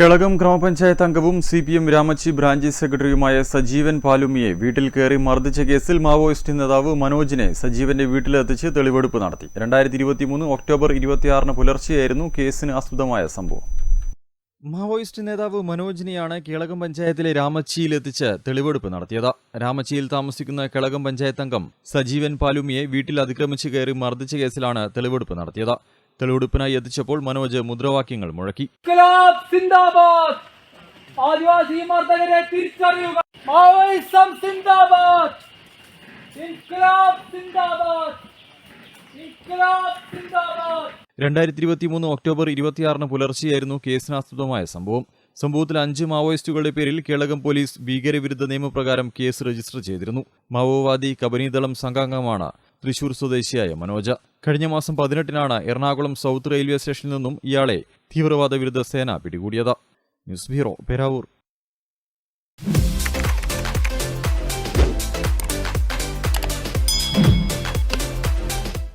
കേളകം ഗ്രാമപഞ്ചായത്ത് അംഗവും C P M Ramachi branch സെക്രട്ടറിയുമായ സജീവൻ പാലുമിയെ വീട്ടിൽ കയറി മർദ്ദിച്ച കേസിൽ മാവോയിസ്റ്റ് നേതാവ് മനോജിനെ സജീവന്റെ വീട്ടിലെത്തിച്ച് തെളിവെടുപ്പ് നടത്തി. രണ്ടായിരത്തി ഇരുപത്തി മൂന്ന് ഒക്ടോബർ ഇരുപത്തിയാറിന് പുലർച്ചെയായിരുന്നു കേസിന് ആസ്പദമായ സംഭവം. മാവോയിസ്റ്റ് നേതാവ് മനോജിനെയാണ് കേളകം പഞ്ചായത്തിലെ രാമച്ചിയിലെത്തിച്ച് തെളിവെടുപ്പ് നടത്തിയത്. രാമച്ചിയിൽ താമസിക്കുന്ന കേളകം പഞ്ചായത്ത് അംഗം സജീവൻ പാലുമിയെ വീട്ടിൽ അതിക്രമിച്ച് കയറി മർദ്ദിച്ച കേസിലാണ് തെളിവെടുപ്പ് നടത്തിയത്. തെളിവെടുപ്പിനായി എത്തിച്ചപ്പോൾ മനോജ് മുദ്രാവാക്യങ്ങൾ മുഴക്കി. ആദിവാസി മർദ്ദകരെ തിരിച്ചറിയുക. മാവോയിസം സിന്ദാബാദ്. ഇൻക്ലാബ് സിന്ദാബാദ്. ഇൻക്ലാബ് സിന്ദാബാദ്. രണ്ടായിരത്തി ഇരുപത്തി മൂന്ന് ഒക്ടോബർ ഇരുപത്തിയാറിന് പുലർച്ചെയായിരുന്നു കേസിനാസ്പദമായ സംഭവം. സംഭവത്തിൽ അഞ്ച് മാവോയിസ്റ്റുകളുടെ പേരിൽ കേളകം പോലീസ് ഭീകരവിരുദ്ധ നിയമപ്രകാരം കേസ് രജിസ്റ്റർ ചെയ്തിരുന്നു. മാവോവാദി കബനിദളം സംഘാംഗമാണ് തൃശൂർ സ്വദേശിയായ മനോജ. കഴിഞ്ഞ മാസം പതിനെട്ടിനാണ് എറണാകുളം സൗത്ത് റെയിൽവേ സ്റ്റേഷനിൽ നിന്നും ഇയാളെ തീവ്രവാദ വിരുദ്ധ സേന പിടികൂടിയത്. News bureau Peravoor.